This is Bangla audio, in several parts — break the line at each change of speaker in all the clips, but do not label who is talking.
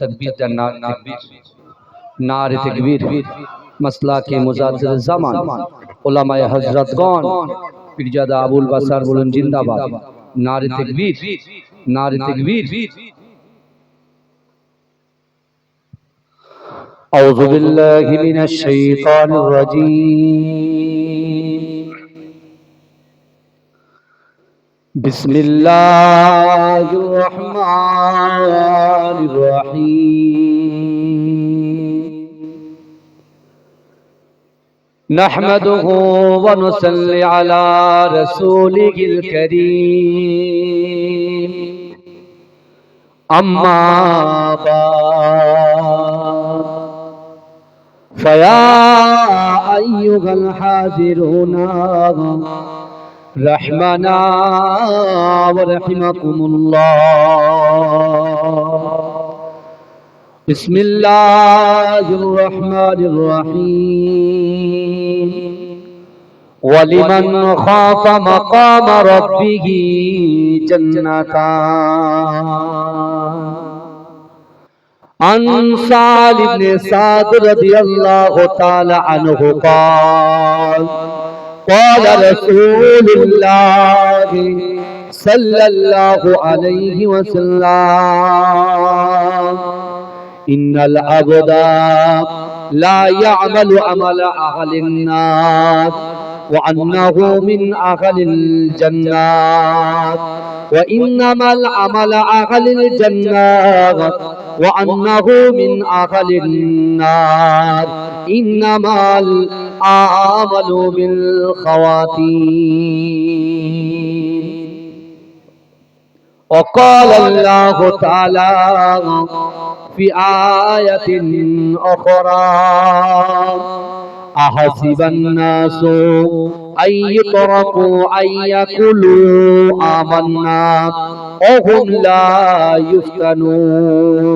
তকবীর দেন নার তকবীর নার তকবীর মাসলা কে মুজাদ্দিদ জামান উলামায়ে হযরতগণ পীরজাদা আবুল বাসার বলেন জিন্দাবাদ নার তকবীর নার তকবীর أعوذ بالله من الشيطان الرجيم بسم الله الرحمن الرحيم. نحمده ونصلي على رسوله الكريم. أما بعد. فيا أيها الحاضرون. رحمنا ورحمكم الله بسم الله الرحمن الرحيم ولمن خاف مقام ربه جنتان عن سعد بن سعد رضي الله تعالى عنه قال قال رسول الله صلى الله عليه وسلم. إن العبد لا يعمل عمل أهل النار وأنه من أهل الجنات. وإنما العمل أهل الجنات وأنه من أهل النار. إنما الأعمال بالخواتيم وقال الله تعالى في آية أخرى أحسب الناس أن يتركوا أن يقولوا آمنا وهم لا يفتنون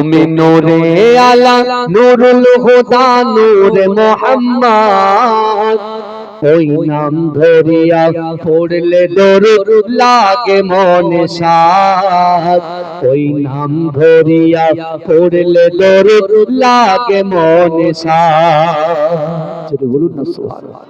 তুমি নূরে আলা নুরুল হুদা নূর মোহাম্মদ। ওই নাম ধরিয়া পড়লে দরুদ লাগে মনে সাদ। ওই নাম ধরিয়া পড়লে দরুদ লাগে মনে সাদ। বলুন না সুবহানাল্লাহ।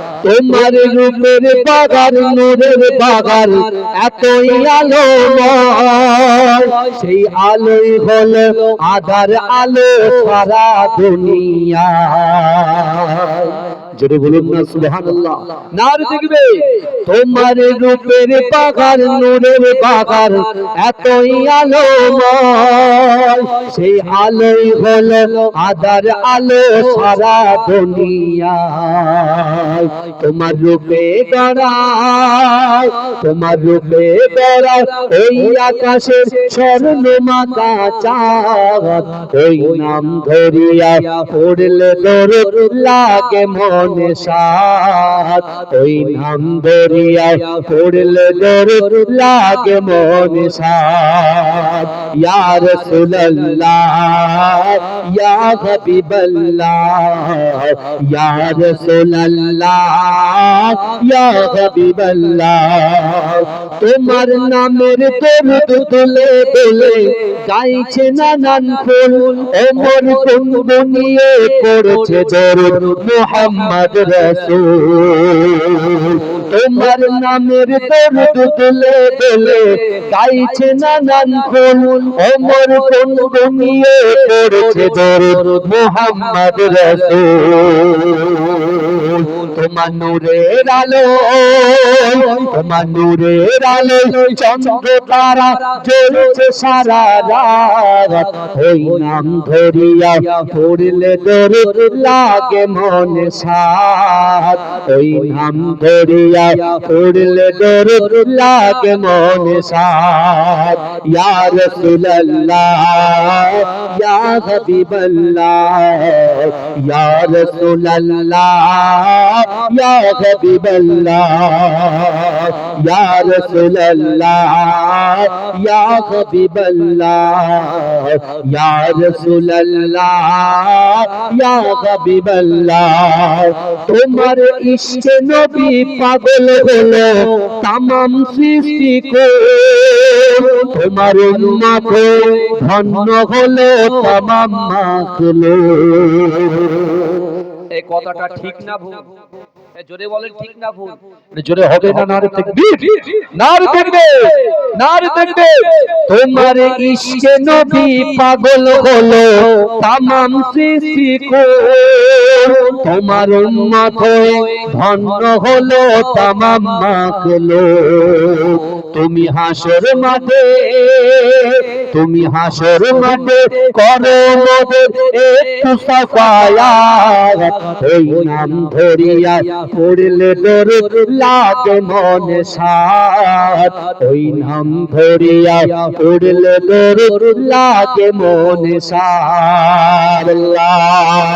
তোমার রূপের বাগার নূরের বাগার এতই আলো সেই আলোই হল আধার আলো সারা দুনিয়া জোরে বলুন না সুবহানাল্লাহ। নার দেখবে তোমার রূপের বাগার নূরের বাগার এতই আলোময়। সেই আলোই হলো আধার আলো সারা দুনিয়া তোমার রূপে গড়ায় তোমার রূপে গড়ায় ওই আকাশের স্বর্ণ মাতা চাঁদ। ওই নাম ধরিয়া পড়লে দরদ লাগে মনে সাত ওই নাম ধরিয়া পড়লে দরদ লাগে মনে ইয়া রাসূলুল্লাহ, ইয়া হাবিবাল্লাহ, ইয়া রাসূলুল্লাহ, ইয়া হাবিবাল্লাহ। তোমার নামের দরুদ তুলে বলে গাইছে নানান ফুল। ওমর গুনগুনিয়ে পড়ছে দরুদ? মুহাম্মদ রাসূল। তোমার নামের দরুদ দিলে দিলে গাইছে নানান ফুল ওমর কোন ঘুমিয়ে পড়ছে দরুদ মোহাম্মদ রাসূল। তোমার নূরের আলো, তোমার নূরের আলো চন্দ্র তারা জ্বলছে সারা রাত। ওই নাম ধরিয়া পড়লে দরুদ লাগে মনে সাত ওই নাম ধরিয়া পড়লে দরুদ লাগে মনে সাত ইয়া রাসূলুল্লাহ, ইয়া হাবিবাল্লাহ, ইয়া রাসূলুল্লাহ, ইয়া হাবিবাল্লাহ, ইয়া রাসূলুল্লাহ, ইয়া হাবিবাল্লাহ, ইয়া রাসূলুল্লাহ, ইয়া হাবিবাল্লাহ। তোমার ইশকে নবী তামাম সৃষ্টি তোমার উম্মত ধন্য হলো তামাম
এই কথাটা ঠিক না জোরে বলেন ঠিক না ভুল? জোরে হবে না নারে তাকবীর নারে তাকবীর নারে তাকবীর
তোমার ইশকে নবী পাগল হলো তামাম সৃষ্টি কো তোমার উম্মত হয়ে ধন্য হলো তামাম মাখলো। তুমি হাসর মাঠে, তুমি হাসর মাঠে করো মোদের একটু সাফায়াত। ওই নাম ধরিয়া পড়লে দরুদ লাগে মনে সাত। ওই নাম ধরিয়া পড়লে দরুদ লাগে মনে আল্লাহ।